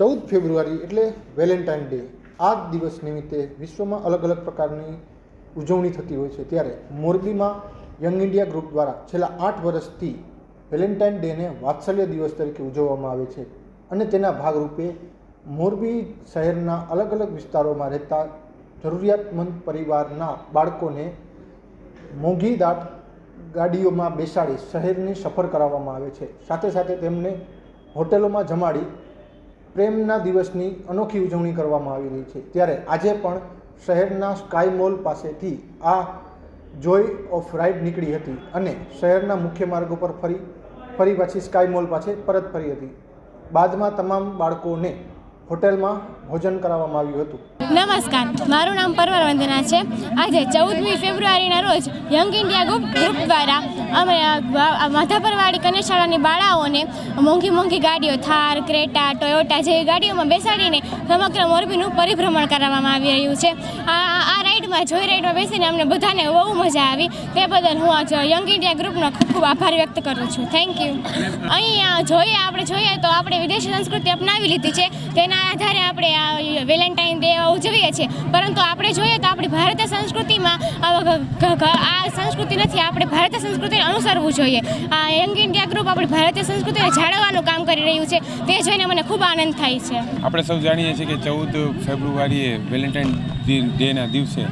ચૌદ ફેબ્રુઆરી એટલે Valentine day. આ દિવસ નિમિત્તે વિશ્વમાં અલગ અલગ પ્રકારની ઉજવણી થતી હોય છે. ત્યારે મોરબીમાં યંગ ઇન્ડિયા ગ્રુપ દ્વારા છેલ્લા આઠ વર્ષથી વેલેન્ટાઇન ડેને વાત્સલ્ય દિવસ તરીકે ઉજવવામાં આવે છે અને તેના ભાગરૂપે મોરબી શહેરના અલગ અલગ વિસ્તારોમાં રહેતા જરૂરિયાતમંદ પરિવારના બાળકોને મોંઘી દાટ ગાડીઓમાં બેસાડી શહેરની સફર કરાવવામાં આવે છે. સાથે સાથે તેમને હોટેલોમાં જમાડી પ્રેમના દિવસની અનોખી ઉજવણી કરવામાં આવી રહી છે. ત્યારે આજે પણ શહેરના સ્કાય મોલ પાસેથી આ જોય ઓફ રાઇડ નીકળી હતી અને શહેરના મુખ્ય માર્ગ ઉપર ફરી ફરી પાછી સ્કાય મોલ પાસે પરત ફરી હતી. બાદમાં તમામ બાળકોને હોટેલમાં ભોજન કરાવવામાં આવ્યું હતું. નમસ્કાર મારું નામ પરવર વંદના છે. આજે ચૌદમી ફેબ્રુઆરીના રોજ યંગ ઇન્ડિયા ગ્રુપ ગ્રુપ દ્વારા અમે શાળાની કન્યાશાળાની બાળાઓને મોંઘી મોંઘી ગાડીઓ થાર ક્રેટા ટોયોટા જેવી ગાડીઓમાં બેસાડીને સમગ્ર મોરબીનું પરિભ્રમણ કરાવવામાં આવી રહ્યું છે. આ આ- રાઇડમાં રાઈડમાં જોઈ રાઈડમાં બેસીને અમને બધાને બહુ મજા આવી. તે બદલ હું આજ યંગ ઇન્ડિયા ગ્રુપનો ખૂબ ખૂબ આભાર વ્યક્ત કરું છું. થેન્ક યુ અહીંયા જોઈએ, આપણે જોઈએ તો આપણે વિદેશી સંસ્કૃતિ અપનાવી લીધી છે. તેના આધારે આપણે આ વેલેન્ટાઇન ડે ઉજવીએ છીએ. પરંતુ આપણે જોઈએ તો આપણી ભારતીય સંસ્કૃતિમાં આ સંસ્કૃતિ નથી. આપણે ભારતીય સંસ્કૃતિને અનુસરવું જોઈએ. આ યંગ ઇન્ડિયા ગ્રુપ આપણી ભારતીય સંસ્કૃતિને જાળવવાનું કામ કરી રહ્યું છે. તે જોઈને મને ખૂબ આનંદ થાય છે. આપણે સૌ જાણીએ છીએ કે ચૌદ ફેબ્રુઆરીએ વેલેન્ટાઇન ડેના દિવસે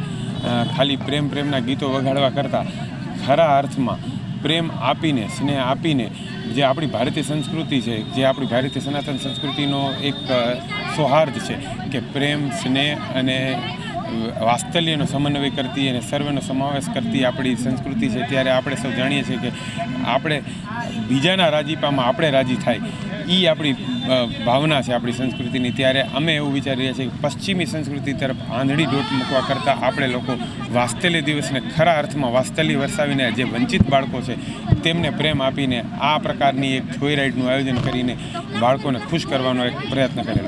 ખાલી પ્રેમ પ્રેમના ગીતો વગાડવા કરતાં ખરા અર્થમાં પ્રેમ આપીને, સ્નેહ આપીને જે આપણી ભારતીય સંસ્કૃતિ છે, જે આપણી ભારતીય સનાતન સંસ્કૃતિનો એક સૌહાર્દ છે કે પ્રેમ, સ્નેહ અને વાત્સલ્યનો સમન્વય કરતી અને સર્વનો સમાવેશ કરતી આપણી સંસ્કૃતિ છે, ત્યારે આપણે સૌ જાણીએ છીએ કે આપણે બીજાના રાજીપામાં આપણે રાજી થાય. એ આપણી ભાવના છે આપણી સંસ્કૃતિની. ત્યારે અમે એવું વિચારી રહ્યા છીએ કે પશ્ચિમી સંસ્કૃતિ તરફ આંધળી ડોટ મૂકવા કરતાં આપણે લોકો વાસ્તલ્ય દિવસને ખરા અર્થમાં વાસ્તલ્ય વરસાવીને જે વંચિત બાળકો છે, તેમને પ્રેમ આપીને આ પ્રકારની એક જોઈ રાઈડનું આયોજન કરીને બાળકોને ખુશ કરવાનો એક પ્રયત્ન કરેલો છે.